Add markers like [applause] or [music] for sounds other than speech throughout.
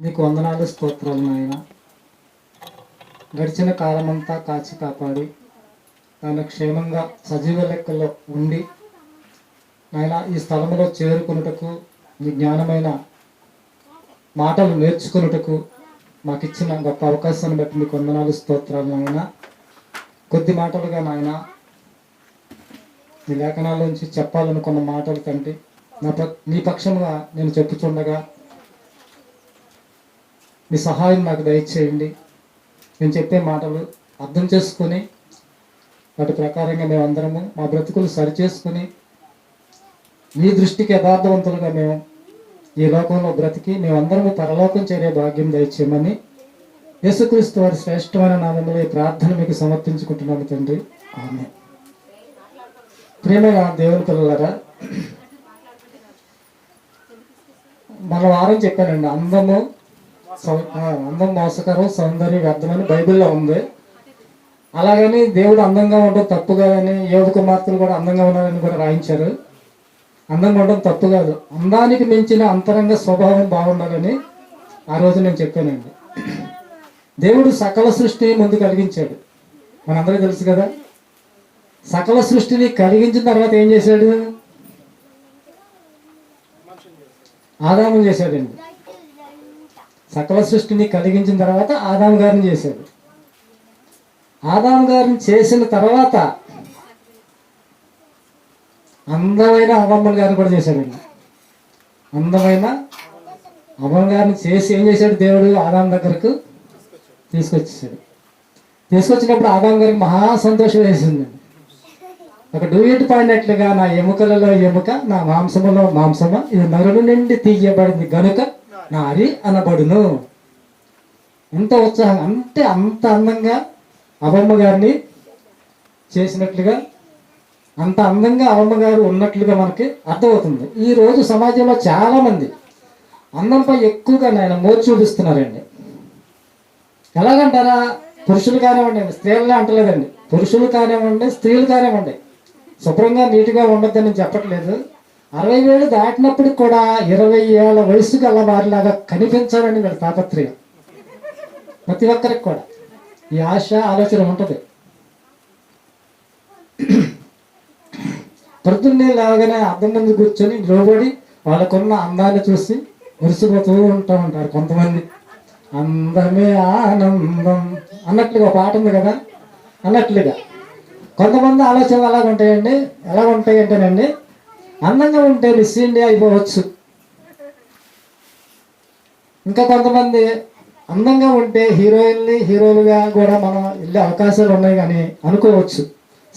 నీకు వందనాలు స్తోత్రాలు నాయన. గడిచిన కాలమంతా కాచి కాపాడి. నాయన క్షేమంగా సజీవ లెక్కలో ఉండి నాయన ఈ స్థలంలో చేరుకున్నటకు మీ జ్ఞానమైన మాటలు నేర్చుకున్నటకు మాకు ఇచ్చిన గొప్ప అవకాశాన్ని బట్టి మీకు వందనాలు స్తోత్రాలు నాయన. కొద్ది మాటలుగా నాయన నీ నుంచి చెప్పాలనుకున్న మాటలు తండ్రి నా నీ పక్షంగా నేను చెప్పుచుండగా మీ సహాయం నాకు దయచేయండి. నేను చెప్పే మాటలు అర్థం చేసుకొని వాటి ప్రకారంగా మేమందరము మా బ్రతుకులు సరిచేసుకుని మీ దృష్టికి యథార్థవంతులుగా మేము ఈ లోకంలో బ్రతికి మేమందరము పరలోకం చేరే భాగ్యం దయచేయమని యేసుక్రీస్తు వారి శ్రేష్టమైన నామంలో ఈ ప్రార్థన మీకు సమర్పించుకుంటున్నాను తండ్రి. ఆమె ప్రేమ దేవుని పిల్లలరా మన వారం చెప్పానండి అందము అందం మోసకరం సౌందర్యం వ్యర్థమని బైబిల్లో ఉంది. అలాగని దేవుడు అందంగా ఉండడం తప్పు కాదని యోగ కుమార్తెలు కూడా అందంగా ఉన్నారని కూడా రాయించారు. అందంగా ఉండడం తప్పు కాదు. అందానికి మించిన అంతరంగ స్వభావం బాగుండాలని ఆ రోజు నేను చెప్పానండి. దేవుడు సకల సృష్టిని ముందు కలిగించాడు. మనందరికీ తెలుసు కదా? సకల సృష్టిని కలిగించిన తర్వాత ఏం చేశాడు? ఆదామం చేశాడండి. సకల సృష్టిని కలిగించిన తర్వాత ఆదాం గారిని చేశాడు. ఆదాం గారిని చేసిన తర్వాత అందమైన అవమ్మల్ గారిని కూడా చేశాడండి. అందమైన అవమ్మ గారిని చేసి ఏం చేశాడు? దేవుడు ఆదాం దగ్గరకు తీసుకొచ్చేసాడు తీసుకొచ్చినప్పుడు ఆదాం గారికి మహా సంతోషం వేసింది. ఒక డూయిట్ పాడినట్లుగా నా ఎముకలలో ఎముక నా మాంసములో మాంసమ ఇది నరుడు నుండి తీయబడింది గనుక నారి అనబడును. ఎంత ఉత్సాహం అంటే అంత అందంగా అవమ్మ గారిని చేసినట్లుగా అంత అందంగా అవమ్మ గారు ఉన్నట్లుగా మనకి అర్థమవుతుంది. ఈ రోజు సమాజంలో చాలామంది అందంపై ఎక్కువగా నేను మోరు చూపిస్తున్నారండి. ఎలాగంటారా? పురుషులు కానివ్వండి స్త్రీలనే అంటలేదండి. పురుషులు కానివ్వండి స్త్రీలు కానివ్వండి. శుభ్రంగా నీట్గా ఉండొద్దని చెప్పట్లేదు. అరవై ఏళ్ళు దాటినప్పుడు కూడా ఇరవై ఏళ్ళ వయసు గల వారిలాగా కనిపించాలని వీళ్ళ తాపత్రయం. ప్రతి ఒక్కరికి కూడా. ఈ ఆశ ఆలోచన ఉంటుంది. ప్రొద్దున్నే లేవగానే అద్దం ముందు కూర్చొని లోబడి వాళ్ళకున్న అందాన్ని చూసి మురిసిపోతూ ఉంటా ఉంటారు కొంతమంది. అందమే ఆనందం. అన్నట్లుగా పాట ఉంది కదా? అన్నట్లుగా. కొంతమంది ఆలోచనలు ఎలాగ ఉంటాయండి ఎలా ఉంటాయి అంటేనండి అందంగా ఉంటే మిస్ ఇండియా అయిపోవచ్చు. ఇంకా కొంతమంది అందంగా ఉంటే హీరోయిన్ని హీరోలుగా కూడా మనం వెళ్ళే అవకాశాలు ఉన్నాయి కానీ అనుకోవచ్చు.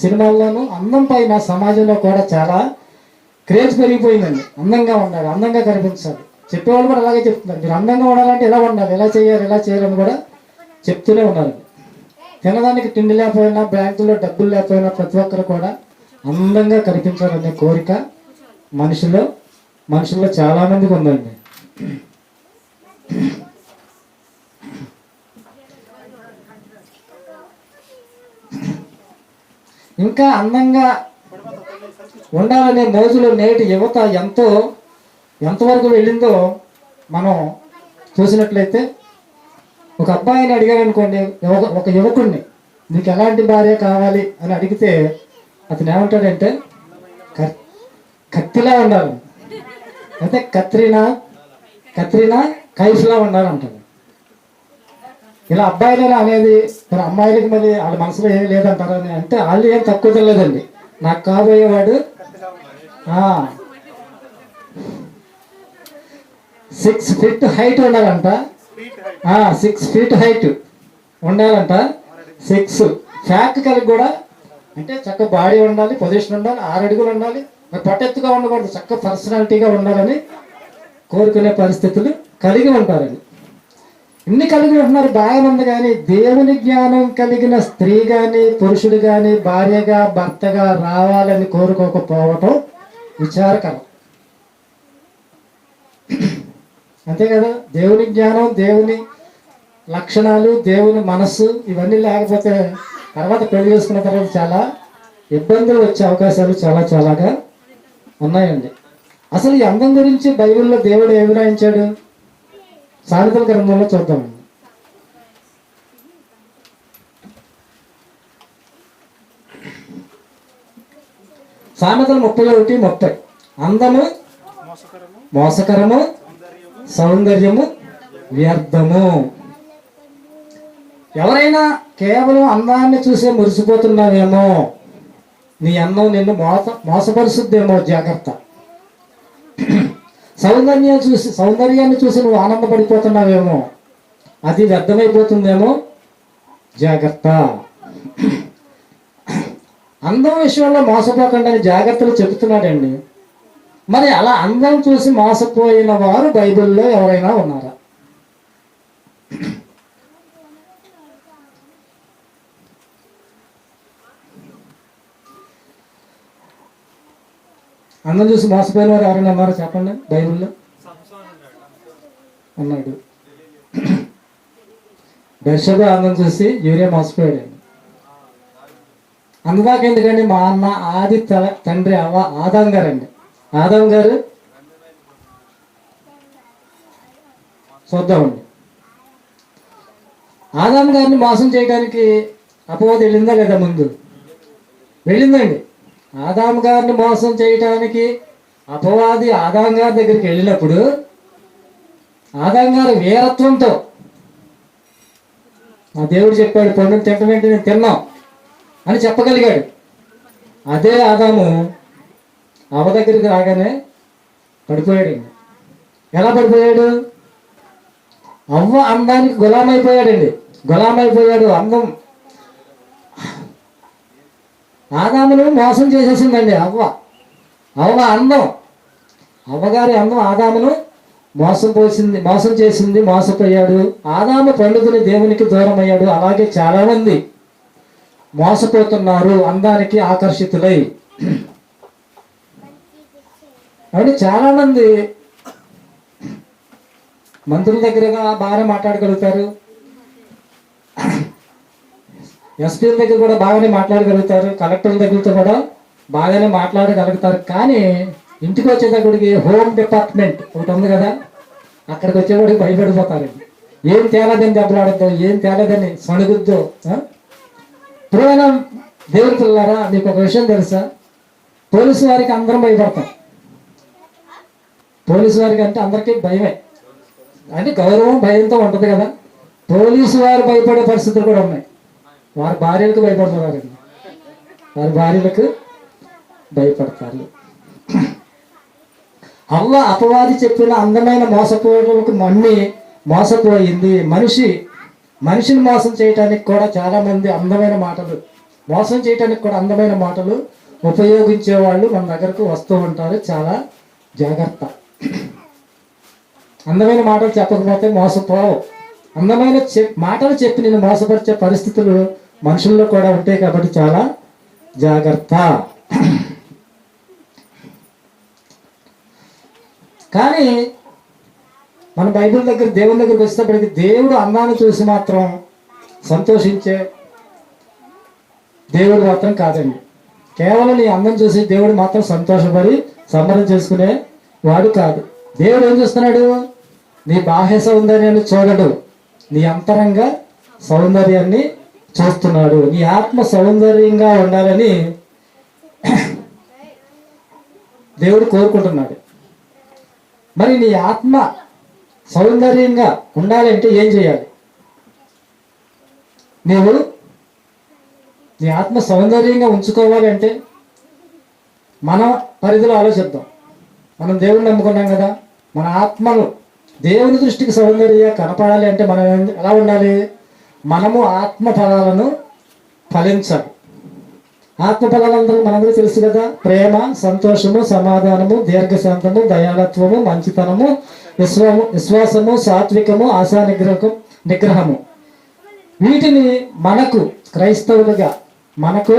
సినిమాల్లోనూ అందం పైన సమాజంలో కూడా చాలా క్రేజ్ పెరిగిపోయిందండి. అందంగా ఉండాలి అందంగా కనిపించాలి. చెప్పేవాళ్ళు కూడా అలాగే చెప్తున్నారు. మీరు అందంగా ఉండాలంటే ఎలా ఉండాలి ఎలా చేయాలి ఎలా చేయాలని కూడా చెప్తూనే ఉన్నారు. తినడానికి తిండి లేకపోయినా బ్యాంకులో డబ్బులు లేకపోయినా ప్రతి ఒక్కరు కూడా అందంగా కనిపించాలనే కోరిక మనుషుల్లో మనుషుల్లో చాలా మందికి ఉందండి. ఇంకా అందంగా ఉండాలనే మోజులో నేటి యువత ఎంతో ఎంతవరకు వెళ్ళిందో మనం చూసినట్లయితే ఒక అబ్బాయిని అడిగారనుకోండి ఒక యువకుడిని నీకు ఎలాంటి భార్య కావాలి? అని అడిగితే అతను ఏమంటాడంటే కత్తిలా ఉండాలి. అయితే కత్రినా కత్రినా కైఫ్లా ఉండాలంటాడు ఇలా అబ్బాయిలేనా అనేది మరి అమ్మాయిలకి మరి వాళ్ళ మనసులో ఏం లేదంటారు అని అంటే వాళ్ళు ఏం తక్కువ తెలియదండి. నాకు కాబోయేవాడు సిక్స్ ఫీట్ హైట్ ఉండాలంట. సిక్స్ ఫీట్ హైట్ ఉండాలంట. సిక్స్ ఫ్యాక్ కలిగి కూడా అంటే చక్క బాడీ ఉండాలి పొజిషన్ ఉండాలి ఆరు అడుగులు ఉండాలి. పటెత్తుగా ఉండకూడదు చక్క పర్సనాలిటీగా ఉండాలని కోరుకునే పరిస్థితులు కలిగి ఉంటారండి. ఇన్ని కలిగి ఉంటున్నారు బాగానే ఉంది కానీ దేవుని జ్ఞానం కలిగిన స్త్రీ కానీ పురుషుడు కానీ భార్యగా భర్తగా రావాలని కోరుకోకపోవటం విచారకరం. అంతే కదా దేవుని జ్ఞానం దేవుని లక్షణాలు దేవుని మనస్సు ఇవన్నీ లేకపోతే తర్వాత పెళ్ళి చేసుకున్న తర్వాత చాలా ఇబ్బందులు వచ్చే అవకాశాలు చాలా చాలాగా ఉన్నాయండి. అసలు ఈ అందం గురించి బైబిల్లో దేవుడు ఏమి రాయించాడు? సామెతల గ్రంథంలో చూద్దాం. సామెతలు ముప్పై ఒకటి ముప్పై. అందము మోసకరము మోసకరము సౌందర్యము వ్యర్థము. ఎవరైనా కేవలం అందాన్ని చూసే మురిసిపోతున్నావేమో? నీ అందం నిన్ను మోస మోసపరుస్తుందేమో జాగ్రత్త. సౌందర్యం చూసి సౌందర్యాన్ని చూసి నువ్వు ఆనందపడిపోతున్నావేమో. అది వ్యర్థమైపోతుందేమో? జాగ్రత్త. అందం విషయంలో మోసపోకండి అని జాగ్రత్తలు చెబుతున్నాడండి. మరి అలా అందం చూసి మోసపోయిన వారు బైబిల్లో ఎవరైనా ఉన్నారా? అన్నం చూసి మోసపోయిన వారు ఎవరైనా ఉన్నారో చెప్పండి? బైబిల్లో ఉన్నాడు. దర్శక అందం చూసి యూరియా మోసపోయాడు అందుదాకా ఎందుకండి మా అన్న ఆది తల తండ్రి అవ ఆదాం గారండి. ఆదాం గారు? చూద్దామండి ఆదాం గారిని మోసం చేయడానికి అపవాది వెళ్ళిందా లేదా ముందు? వెళ్ళిందండి. ఆదాం గారిని మోసం చేయటానికి అపవాది ఆదాం గారి దగ్గరికి వెళ్ళినప్పుడు ఆదాం గారు వీరత్వంతో ఆ దేవుడు చెప్పాడు పండుగ తింటమేంటి నేను తిన్నాం అని చెప్పగలిగాడు. అదే ఆదాము అవ దగ్గరికి రాగానే పడిపోయాడు. ఎలా పడిపోయాడు? అవ్వ అందానికి గులామైపోయాడండి. గులామైపోయాడు అందం. ఆదామును మోసం చేసేసిందండి అవ్వ. అవ్వ అందం. అవ్వగారి అందం ఆదామును మోసం పోసింది మోసం చేసింది మోసపోయాడు. ఆదాము పండుగని దేవునికి దూరం అయ్యాడు అలాగే చాలామంది మోసపోతున్నారు అందానికి ఆకర్షితులై. కాబట్టి చాలామంది మంత్రుల దగ్గరగా బాగానే మాట్లాడగలుగుతారు. ఎస్పీల దగ్గర కూడా బాగానే మాట్లాడగలుగుతారు కలెక్టర్ దగ్గరతో కూడా బాగానే మాట్లాడగలుగుతారు. కానీ ఇంటికి వచ్చేటప్పటికి హోమ్ డిపార్ట్మెంట్ ఒకటి ఉంది కదా అక్కడికి వచ్చేవాడికి భయపడిపోతారండి ఏం తేలదని దెబ్బలాడద్దు ఏం తేలదని సణుగుద్దు ఆ? దేవుడి పిల్లారా మీకు ఒక విషయం తెలుసా? పోలీసు వారికి అందరం భయపడతాం. పోలీసు వారికి అంటే అందరికీ భయమే. అంటే గౌరవం భయంతో ఉంటుంది కదా. పోలీసు వారు భయపడే పరిస్థితులు కూడా ఉన్నాయి. వారి భార్యలకు భయపడుతున్నారండి వారి భార్యలకు భయపడతారు. అవ్వ అపవాది చెప్పిన అందమైన మోసపోవడానికి మన్ని మోసపోయింది. మనిషి మనిషిని మోసం చేయటానికి కూడా చాలా మంది అందమైన మాటలు మోసం చేయటానికి కూడా అందమైన మాటలు ఉపయోగించే వాళ్ళు మన దగ్గరకు వస్తూ ఉంటారు. చాలా జాగ్రత్త. అందమైన మాటలు చెప్పకపోతే మోసపోవు. అందమైన చె- మాటలు చెప్పి నేను మోసపరిచే పరిస్థితులు మనుషుల్లో కూడా ఉంటాయి కాబట్టి చాలా జాగ్రత్త. కానీ మన బైబిల్ దగ్గర దేవుని దగ్గరికి వచ్చేటప్పటికి దేవుడు అందాన్ని చూసి మాత్రం సంతోషించే దేవుడు మాత్రం కాదండి. కేవలం నీ అందం చూసి దేవుడు మాత్రం సంతోషపడి సంబరం చేసుకునే వాడు కాదు. దేవుడు ఏం చూస్తున్నాడు? నీ బాహ్య సౌందర్యాన్ని చూడడు. నీ అంతరంగ సౌందర్యాన్ని చూస్తున్నాడు. నీ ఆత్మ సౌందర్యంగా ఉండాలని దేవుడు కోరుకుంటున్నాడు. మరి నీ ఆత్మ సౌందర్యంగా ఉండాలంటే ఏం చేయాలి? నీవు నీ ఆత్మ సౌందర్యంగా ఉంచుకోవాలంటే మన పరిధిలో ఆలోచిద్దాం. మనం దేవుడిని నమ్ముకున్నాం కదా. మన ఆత్మను దేవుని దృష్టికి సౌందర్యంగా కనపడాలి అంటే మనం ఎలా ఉండాలి? మనము ఆత్మ ఫలాలను ఫలించాలి ఆత్మ ఫలాలందరూ మనందరూ తెలుసు కదా ప్రేమ సంతోషము సమాధానము దీర్ఘశాంతము దయాళత్వము మంచితనము విశ్వము విశ్వాసము సాత్వికము ఆశా నిగ్రహం నిగ్రహము. వీటిని మనకు క్రైస్తవులుగా మనకు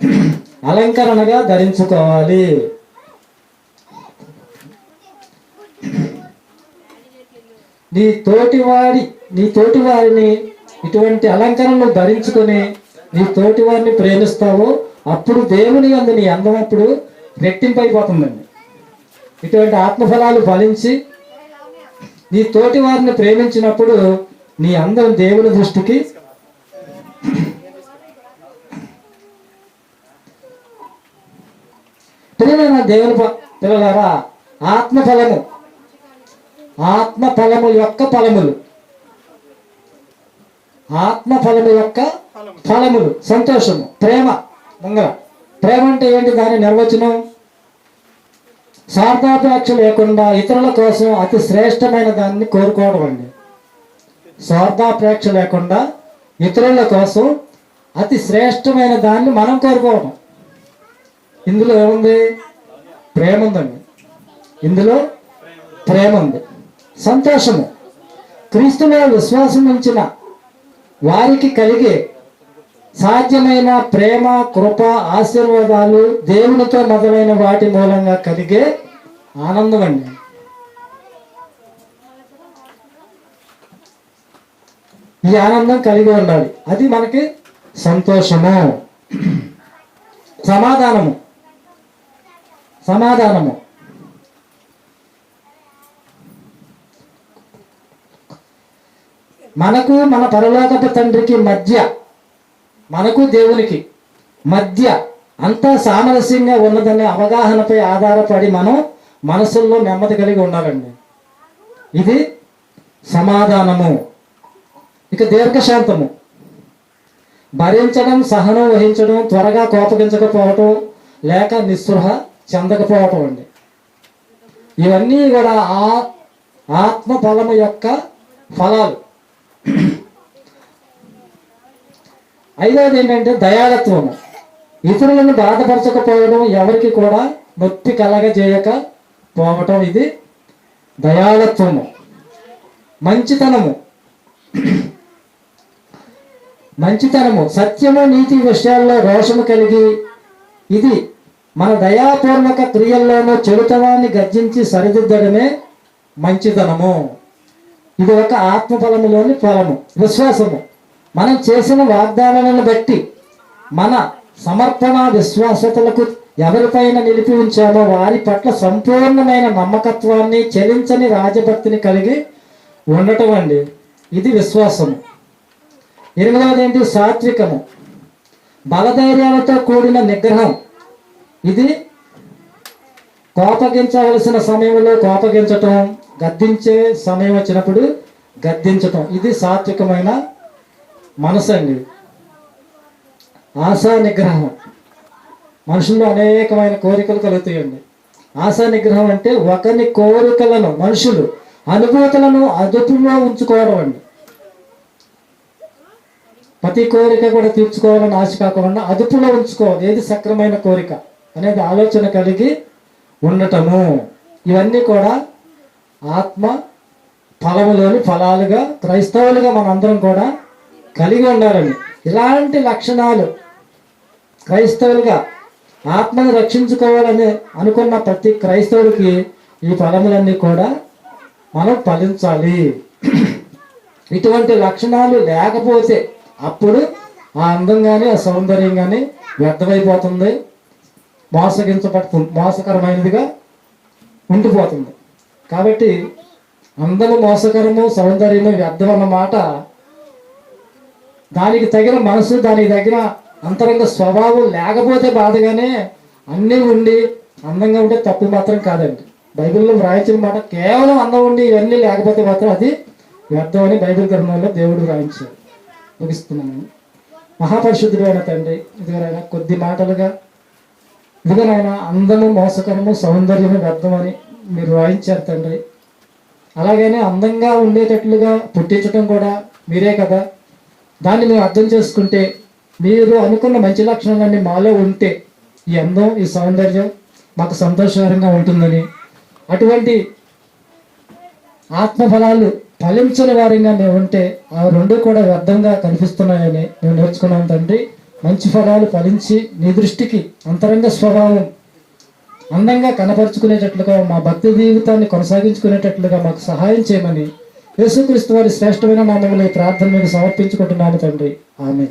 [clears throat] అలంకరణగా ధరించుకోవాలి. నీ తోటివారి నీ తోటివారిని ఇటువంటి అలంకరణలు ధరించుకొని నీ తోటివారిని ప్రేమిస్తావో అప్పుడు దేవుని అందు నీ అందం అప్పుడు రెట్టింపు అయిపోతుందండి ఇటువంటి ఆత్మఫలాలు ఫలించి నీ తోటి వారిని ప్రేమించినప్పుడు నీ అందం దేవుని దృష్టికి ప్రియమైన దేవుని పిల్లలారా ఆత్మ ఫలము ఆత్మ ఫలము యొక్క ఫలములు. ఆత్మ ఫలము. యొక్క ఫలములు. సంతోషము. ప్రేమ. ముంగల ప్రేమ అంటే ఏంటి? దాని నిర్వచనం. స్వార్థాపేక్ష లేకుండా ఇతరుల కోసం అతి శ్రేష్టమైన దాన్ని కోరుకోవడం అండి. స్వార్థాపేక్ష లేకుండా ఇతరుల కోసం అతి శ్రేష్టమైన దాన్ని మనం కోరుకోవడం. ఇందులో ఏముంది? ప్రేమ ఉందండి. ఇందులో ప్రేమ ఉంది. సంతోషము. క్రీస్తులో విశ్వాసం ఉంచిన వారికి కలిగే సాధ్యమైన ప్రేమ కృప ఆశీర్వాదాలు దేవునితో మొదలైన వాటి మూలంగా కలిగే ఆనందం అండి. ఈ ఆనందం కలిగి ఉండాలి. అది మనకి సంతోషము సమాధానము. సమాధానము. మనకు మన పరలోకపు తండ్రికి మధ్య మనకు దేవునికి మధ్య అంతా సామరస్యంగా ఉన్నదనే అవగాహనపై ఆధారపడి మనం మనసుల్లో నెమ్మది కలిగి ఉండాలండి. ఇది సమాధానము. ఇక దీర్ఘశాంతము. భరించడం సహనం వహించడం త్వరగా కోపగించకపోవటం లేక నిస్పృహ చెందకపోవటం అండి. ఇవన్నీ కూడా ఆ ఆత్మ ఫలము యొక్క ఫలాలు. ఐదవది ఏంటంటే దయాలత్వము ఇతరులను బాధపరచకపోవడం ఎవరికి కూడా నొప్పి కలగజేయక పోవటం ఇది దయాళత్వము మంచితనము. మంచితనము. సత్యము నీతి విషయాల్లో రోషము కలిగి ఇది మన దయాపూర్వక క్రియల్లోనూ చెడుతనాన్ని గర్జించి సరిదిద్దడమే మంచితనము. ఇది ఒక ఆత్మఫలములోని ఫలము విశ్వాసము. మనం చేసిన వాగ్దానాలను బట్టి మన సమర్పణ విశ్వాసతలకు ఎవరిపైన నిలిపి ఉంచామో వారి పట్ల సంపూర్ణమైన నమ్మకత్వాన్ని చెలించని రాజభక్తిని కలిగి ఉండటం అండి. ఇది విశ్వాసము. ఎనిమిదవది ఏంటి? సాత్వికము. బలధైర్యాలతో కూడిన నిగ్రహం. ఇది కోపగించవలసిన సమయంలో కోపగించటం గద్దించే సమయం వచ్చినప్పుడు గద్దించటం. ఇది సాత్వికమైన మనసు అండి ఆశా నిగ్రహం. మనుషుల్లో అనేకమైన కోరికలు కలుగుతాయండి. ఆశా నిగ్రహం అంటే ఒకరి కోరికలను మనుషులు అనుభూతులను అదుపులో ఉంచుకోవడం అండి. ప్రతి కోరిక కూడా తీర్చుకోవాలని ఆశ కాకుండా అదుపులో ఉంచుకోవాలి. ఏది సక్రమైన కోరిక అనేది ఆలోచన కలిగి ఉండటము. ఇవన్నీ కూడా ఆత్మ ఫలములోని ఫలాలుగా క్రైస్తవులుగా మనందరం కూడా కలిగి ఉండాలని. ఇలాంటి లక్షణాలు క్రైస్తవులుగా ఆత్మను రక్షించుకోవాలని అనుకున్న ప్రతి క్రైస్తవుడికి ఈ ఫలములన్నీ కూడా మనం ఫలించాలి. ఇటువంటి లక్షణాలు లేకపోతే అప్పుడు ఆ అందం కానీ ఆ సౌందర్యం కానీ వ్యర్థమైపోతుంది. మోసగించబడుతుంది మోసకరమైనదిగా ఉండిపోతుంది. కాబట్టి అందము మోసకరము సౌందర్యము వ్యర్థం అన్నమాట దానికి తగిన మనసు దానికి తగిన అంతరంగ స్వభావం లేకపోతే బాధగానే అన్నీ ఉండి అందంగా ఉంటే తప్పు మాత్రం కాదండి. బైబిల్లో వ్రాయించిన మాట కేవలం అందం ఉండి ఇవన్నీ లేకపోతే మాత్రం అది వ్యర్థం అని బైబిల్ గ్రంథంలో దేవుడు వ్రాయించాడు. ముగిస్తున్నాను. మహాపరిశుద్ధుడైన తండ్రి ఇదిగోనైనా కొద్ది మాటలుగా ఇదిగోనైనా అందము మోసకరము సౌందర్యము వ్యర్థమని మీరు వ్రాయించారు తండ్రి. అలాగనే అందంగా ఉండేటట్లుగా పుట్టించడం కూడా మీరే కదా. దాన్ని మేము అర్థం చేసుకుంటే మీరు అనుకున్న మంచి లక్షణాలన్నీ మాలో ఉంటే ఈ అందం ఈ సౌందర్యం మాకు సంతోషకరంగా ఉంటుందని. అటువంటి ఆత్మఫలాలు ఫలించని వారిగా మేము ఉంటే ఆ రెండు కూడా వ్యర్థంగా కనిపిస్తున్నాయని మేము నేర్చుకున్నాం తండ్రి. మంచి ఫలాలు ఫలించి నీ దృష్టికి అంతరంగ స్వభావం అందంగా కనపరుచుకునేటట్లుగా మా భక్తి జీవితాన్ని కొనసాగించుకునేటట్లుగా మాకు సహాయం చేయమని యేసుక్రీస్తు వారి శ్రేష్టమైన నామములు ఈ ప్రార్థన మీకు సమర్పించుకుంటున్నాను తండ్రి. ఆమె